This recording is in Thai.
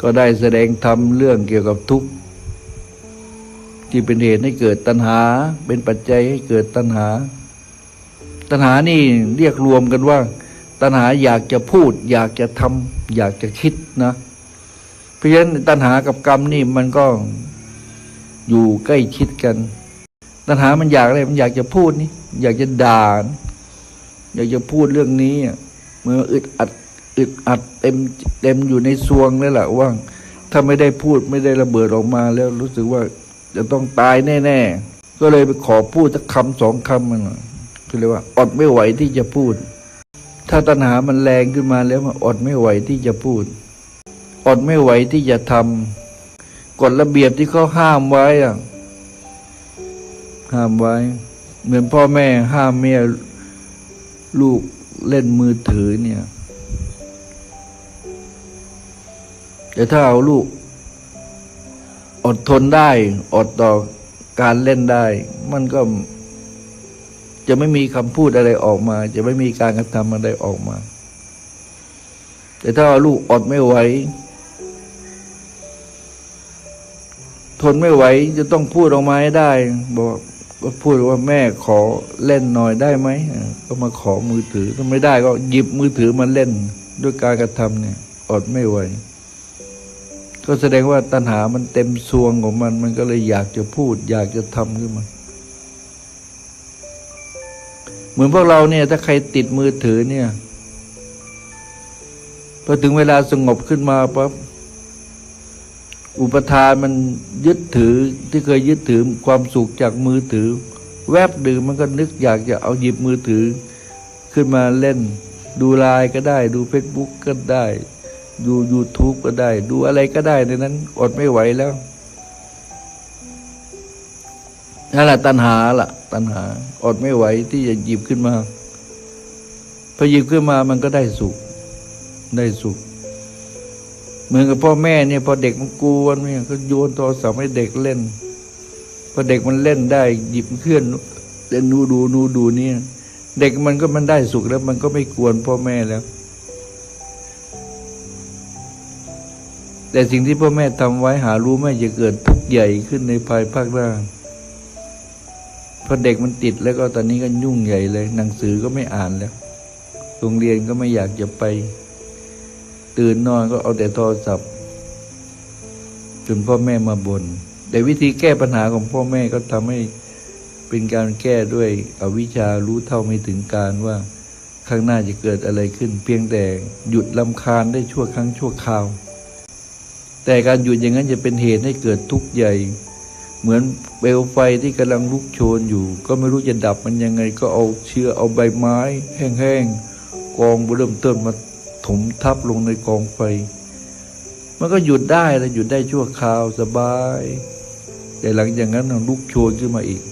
ก็ได้แสดงธรรมเรื่องเกี่ยวกับทุกข์ที่เป็นเหตุให้เกิดตัณหา เป็นปัจจัยให้เกิดตัณหา ตัณหานี่เรียกรวมกันว่า ตัณหาอยากจะพูด อยากจะทำอยากจะคิดนะเพราะฉะนั้นตัณหากับกรรมนี่มันก็อยู่ใกล้ชิดกัน ตัณหามันอยากอะไรมันอยากจะพูดนี่ อยากจะด่าอยากจะพูดเรื่องนี้เมื่ออึดอัด อึดอัดเต็มเต็มอยู่ในซวงแล้วแหละว่าถ้าไม่ได้พูดไม่ได้ระเบิดออกมาแล้วรู้สึกว่าจะต้องตายแน่ ๆ ก็เลยไปขอพูดสักคำสองคำมันน่ะก็เรียกว่าอดไม่ไหวที่จะพูด ถ้าตัณหามันแรงขึ้นมาแล้วมันอดไม่ไหวที่จะพูด อดไม่ไหวที่จะทำกฎระเบียบที่เขาห้ามไว้อะห้ามไว้ เหมือนพ่อแม่ห้ามเมียลูกเล่นมือถือเนี่ย แต่ถ้าเอาลูก อดทนได้ อดต่อการเล่นได้ มันก็จะไม่มีคำพูดอะไรออกมา จะไม่มีการกระทำอะไรออกมา แต่ถ้าเอาลูกอดไม่ไหวทนไม่ไหวจะต้องพูดออกมาให้ได้ บอกก็พูดว่าแม่ขอเล่นหน่อยได้ไหมก็มาขอมือถือถ้าไม่ได้ก็หยิบมือถือมาเล่นด้วยการกระทำเนี่ย อดไม่ไหว ก็แสดงว่าตัณหามันเต็มซวงของมัน มันก็เลยอยากจะพูด อยากจะทำขึ้นมา เหมือนพวกเราเนี่ย ถ้าใครติดมือถือเนี่ยพอถึงเวลาสงบขึ้นมาปั๊บอุปทานมันยึดถือที่เคยยึดถือความสุขจากมือถือ แวบดึงมันก็นึกอยากจะเอาหยิบมือถือ ขึ้นมาเล่น ดูไลน์ก็ได้ ดูเฟซบุ๊กก็ได้ ดู YouTube ก็ได้ ดูอะไรก็ได้ในนั้น อดไม่ไหวแล้วนั่นแหละตัณหาล่ะ ตัณหา อดไม่ไหวที่จะหยิบขึ้นมาพอหยิบขึ้นมามันก็ได้สุข ได้สุขเหมือนกับพ่อแม่เนี่ยพอเด็กมันกวนเนี่ยก็โยนโทรศัพท์ให้เด็กเล่น พอเด็กมันเล่นได้ หยิบเคลื่อนเล่นนูดูนูดูเนี่ย เด็กมันก็มันได้สุขแล้ว มันก็ไม่กวนพ่อแม่แล้ว แต่สิ่งที่พ่อแม่ทำไว้หารู้ไม่จะเกิดทุกข์ใหญ่ขึ้นในภายภาคหน้าพอเด็กมันติดแล้วก็ตอนนี้ก็ยุ่งใหญ่เลย หนังสือก็ไม่อ่านแล้วโรงเรียนก็ไม่อยากจะไป ตื่นนอนก็เอาแต่โทรศัพท์จนพ่อแม่มาบน่นแต่วิธีแก้ปัญหาของพ่อแม่ก็ทำให้เป็นการแก้ด้วยอวิชารู้เท่าไม่ถึงการว่าข้างหน้าจะเกิดอะไรขึ้น เพียงแต่หยุดลำคาญได้ชั่วครั้งชั่วคราว แต่การหยุดอย่างนั้นจะเป็นเหตุให้เกิดทุกข์ใหญ่ เหมือนเปลวไฟที่กำลังลุกโชนอยู่ ก็ไม่รู้จะดับมันยังไง ก็เอาเชื้อเอาใบไม้ แห้งๆกองเริ่มต้นมาถมทับลงในกองไฟ มันก็หยุดได้แล้วหยุดได้ชั่วคราวสบาย แต่หลังจากนั้นมันลุกโชนขึ้นมาอีก